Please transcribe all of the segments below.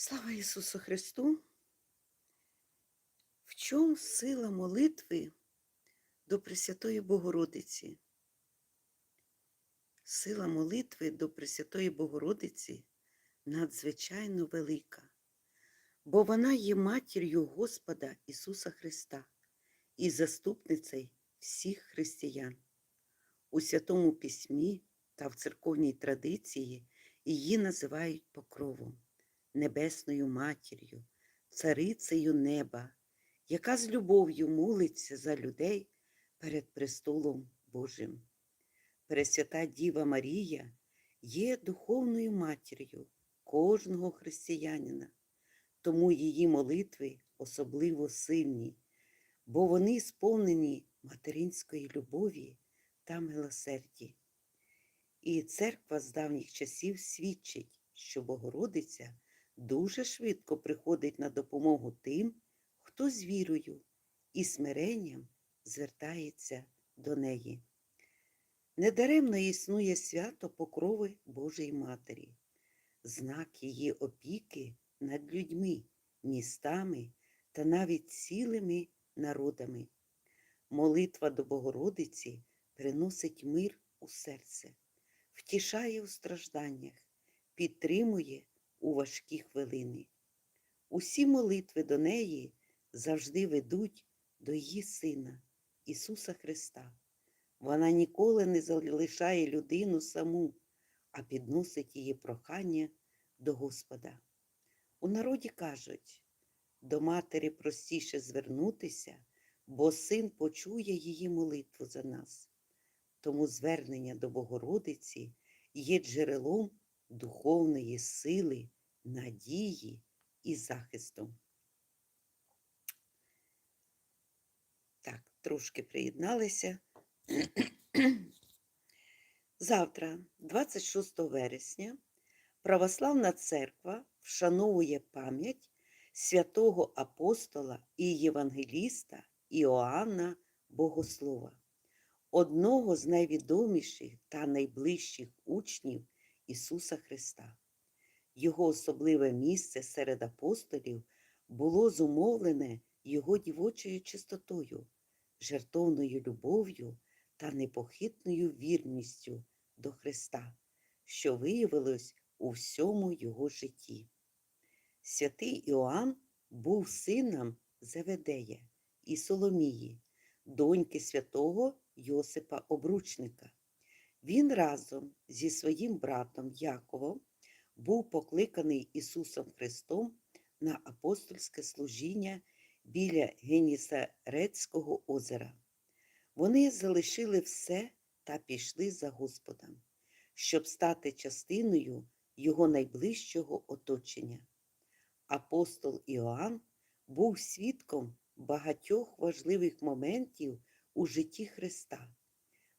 Слава Ісусу Христу! В чому сила молитви до Пресвятої Богородиці? Сила молитви до Пресвятої Богородиці надзвичайно велика, бо вона є матір'ю Господа Ісуса Христа і заступницею всіх християн. У Святому Письмі та в церковній традиції її називають покровом небесною матір'ю, царицею неба, яка з любов'ю молиться за людей перед престолом Божим. Пресвята Діва Марія є духовною матір'ю кожного християнина, тому її молитви особливо сильні, бо вони сповнені материнської любові та милосерді. І церква з давніх часів свідчить, що Богородиця дуже швидко приходить на допомогу тим, хто з вірою і смиренням звертається до неї. Недаремно існує свято покрови Божої Матері, знак її опіки над людьми, містами та навіть цілими народами. Молитва до Богородиці приносить мир у серце, втішає у стражданнях, підтримує у важкі хвилини. Усі молитви до неї завжди ведуть до її Сина, Ісуса Христа. Вона ніколи не залишає людину саму, а підносить її прохання до Господа. У народі кажуть, до матері простіше звернутися, бо син почує її молитву за нас. Тому звернення до Богородиці є джерелом духовної сили, надії і захисту. Так, трошки приєдналися. Завтра, 26 вересня, Православна церква вшановує пам'ять святого апостола і євангеліста Іоанна Богослова, одного з найвідоміших та найближчих учнів Ісуса Христа. Його особливе місце серед апостолів було зумовлене його дівочою чистотою, жертовною любов'ю та непохитною вірністю до Христа, що виявилось у всьому його житті. Святий Іоанн був сином Зеведея і Соломії, доньки святого Йосипа Обручника. Він разом зі своїм братом Яковом був покликаний Ісусом Христом на апостольське служіння біля Генісарецького озера. Вони залишили все та пішли за Господом, щоб стати частиною Його найближчого оточення. Апостол Іоанн був свідком багатьох важливих моментів у житті Христа.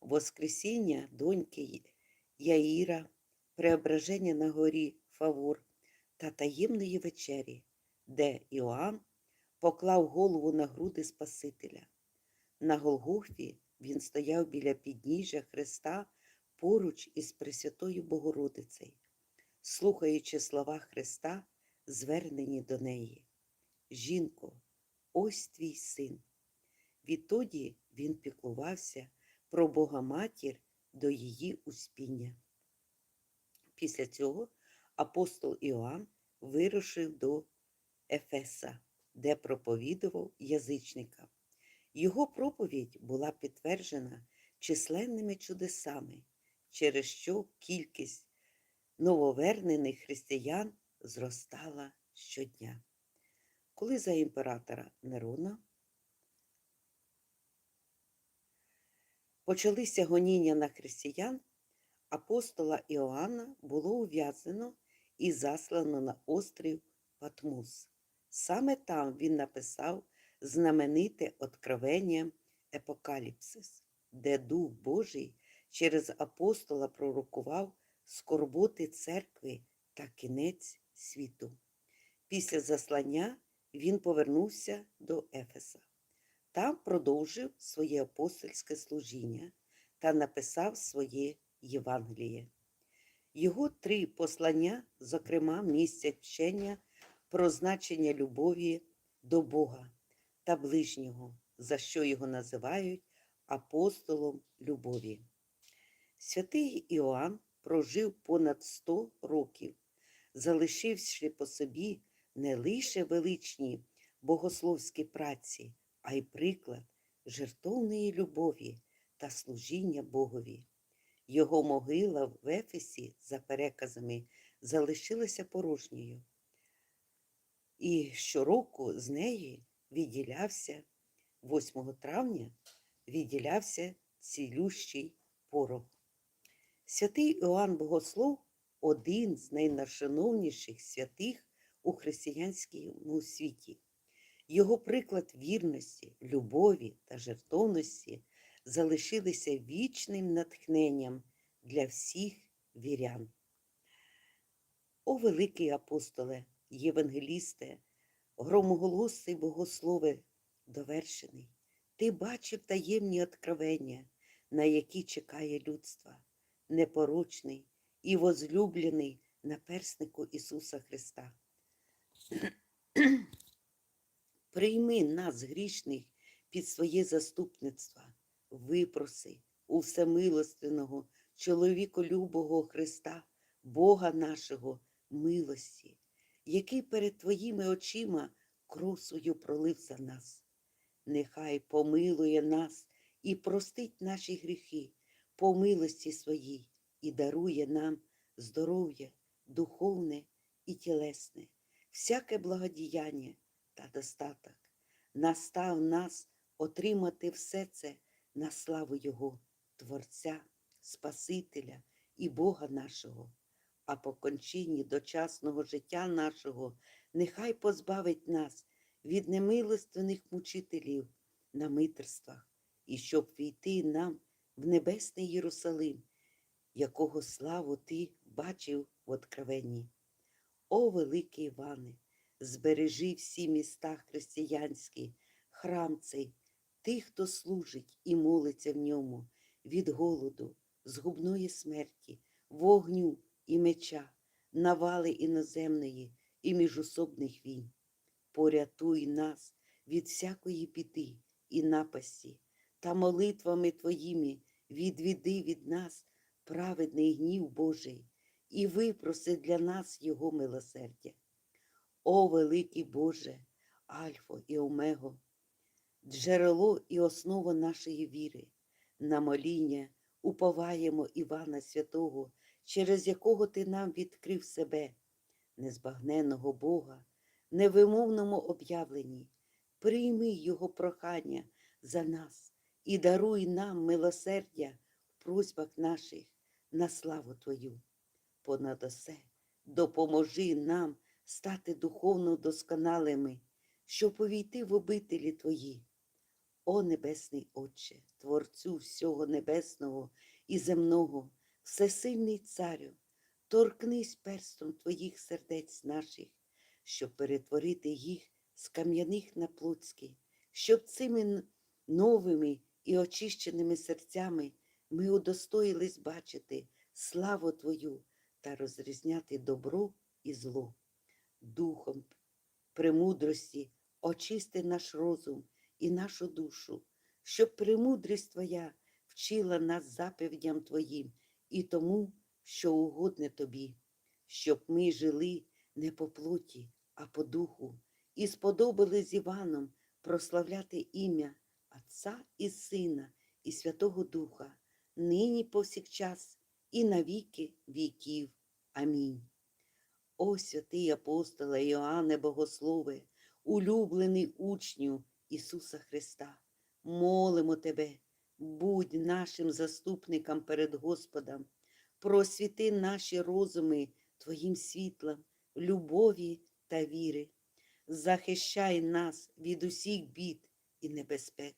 Воскресіння доньки Яїра, преображення на горі Фавор та таємної вечері, де Іоанн поклав голову на груди Спасителя. На Голгофі він стояв біля підніжжя Христа поруч із Пресвятою Богородицею, слухаючи слова Христа, звернені до неї. Жінко, ось твій син. Відтоді він піклувався про Бога матір до її успіння. Після цього апостол Іоанн вирушив до Ефеса, де проповідував язичникам. Його проповідь була підтверджена численними чудесами, через що кількість нововернених християн зростала щодня. Коли за імператора Нерона почалися гоніння на християн, апостола Іоанна було ув'язнено і заслано на острів Патмус. Саме там він написав знамените откровення Епокаліпсис, де Дух Божий через апостола пророкував скорботи церкви та кінець світу. Після заслання він повернувся до Ефеса. Там продовжив своє апостольське служіння та написав своє Євангеліє. Його три послання, зокрема, містять вчення про значення любові до Бога та ближнього, за що його називають апостолом любові. Святий Іоанн прожив понад 100 років, залишивши по собі не лише величні богословські праці, а й приклад жертовної любові та служіння Богові. Його могила в Ефесі, за переказами, залишилася порожньою. І щороку з неї відділявся 8 травня відділявся цілющий порох. Святий Іоанн Богослов один з найнашановніших святих у християнському світі. Його приклад вірності, любові та жертовності залишилися вічним натхненням для всіх вірян. О великий апостоле, Євангелісте, громоголосий богослове довершений, ти бачив таємні откровення, на які чекає людство, непорочний і возлюблений наперснику Ісуса Христа. Прийми нас, грішних, під своє заступництво, випроси у всемилостивного, чоловіколюбого Христа, Бога нашого, милості, який перед Твоїми очима кров пролив за нас. Нехай помилує нас і простить наші гріхи по милості своїй і дарує нам здоров'я духовне і тілесне, всяке благодіяння та достаток. Настав нас отримати все це на славу Його, Творця, Спасителя і Бога нашого, а по кончині дочасного життя нашого нехай позбавить нас від немилостивних мучителів на митерствах, і щоб війти нам в небесний Єрусалим, якого славу ти бачив в откровенні. О, великий Іване, збережи всі міста християнські, храм цей, тих, хто служить і молиться в ньому від голоду, згубної смерті, вогню і меча, навали іноземної і міжособних війн. Порятуй нас від всякої біди і напасті, та молитвами Твоїми відвіди від нас праведний гнів Божий і випроси для нас Його милосердя. О великий Боже, Альфо і Омего, джерело і основа нашої віри, на моління уповаємо Івана Святого, через якого Ти нам відкрив себе, незбагненого Бога, невимовному об'явленні, прийми Його прохання за нас і даруй нам милосердя в просьбах наших на славу Твою. Понад усе допоможи нам стати духовно досконалими, щоб увійти в обителі Твої. О Небесний Отче, Творцю всього небесного і земного, всесильний Царю, торкнись перстом Твоїх сердець наших, щоб перетворити їх з кам'яних на плотські, щоб цими новими і очищеними серцями ми удостоїлись бачити славу Твою та розрізняти добро і зло. Духом премудрості очисти наш розум і нашу душу, щоб премудрість Твоя вчила нас заповідям Твоїм і тому, що угодне Тобі, щоб ми жили не по плоті, а по духу, і сподобали з Іваном прославляти ім'я Отця і Сина, і Святого Духа, нині повсякчас, і на віки віків. Амінь. О святий апостоле Іоанне Богослове, улюблений учню Ісуса Христа, молимо Тебе, будь нашим заступником перед Господом, просвіти наші розуми Твоїм світлом, любові та віри, захищай нас від усіх бід і небезпек,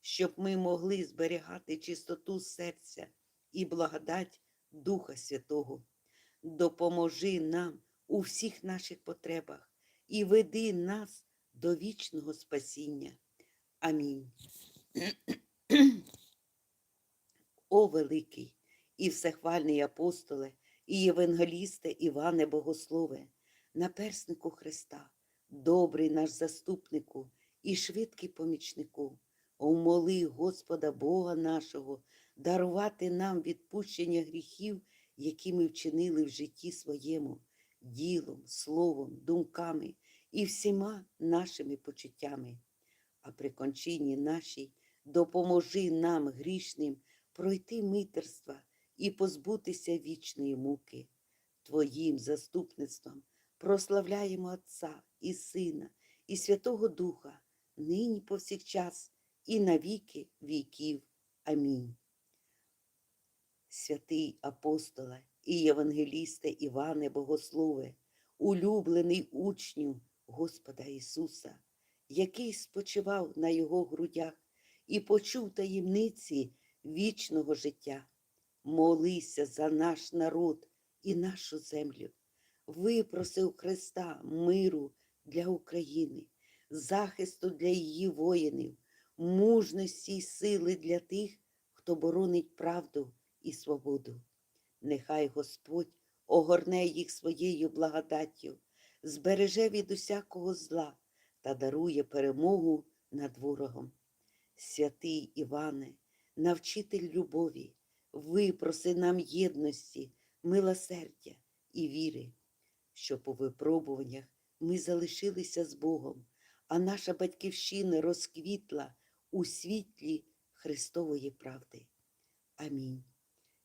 щоб ми могли зберігати чистоту серця і благодать Духа Святого. Допоможи нам у всіх наших потребах і веди нас до вічного спасіння. Амінь. О великий і всехвальний апостоле і євангелісте Іване Богослове, наперснику Христа, добрий наш заступнику і швидкий помічнику, умоли Господа Бога нашого дарувати нам відпущення гріхів, які ми вчинили в житті своєму, ділом, словом, думками і всіма нашими почуттями. А при кончині нашій допоможи нам грішним пройти митерства і позбутися вічної муки. Твоїм заступництвом прославляємо Отця і Сина, і Святого Духа, нині повсякчас, і на віки віків. Амінь. Святий апостоле і Євангелісте Іване Богослове, улюблений учню Господа Ісуса, який спочивав на Його грудях і почув таємниці вічного життя. Молися за наш народ і нашу землю. Випроси у Христа миру для України, захисту для її воїнів, мужності й сили для тих, хто боронить правду і свободу. Нехай Господь огорне їх своєю благодаттю, збереже від усякого зла та дарує перемогу над ворогом. Святий Іване, навчитель любові, випроси нам єдності, милосердя і віри, щоб у випробуваннях ми залишилися з Богом, а наша батьківщина розквітла у світлі Христової правди. Амінь.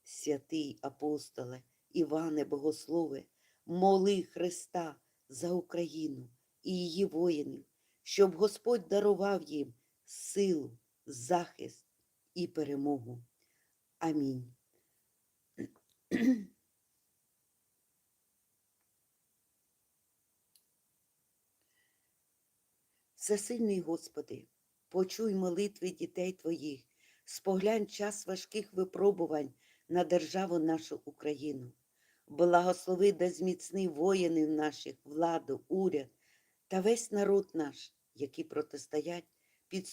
Святий апостоле, Іване Богослове, моли Христа за Україну і її воїнів, щоб Господь дарував їм силу, захист і перемогу. Амінь. Всесильний Господи, почуй молитви дітей Твоїх, споглянь час важких випробувань на державу нашу Україну. Благослови да зміцни воїнів наших, владу, уряд та весь народ наш, які протистоять підступам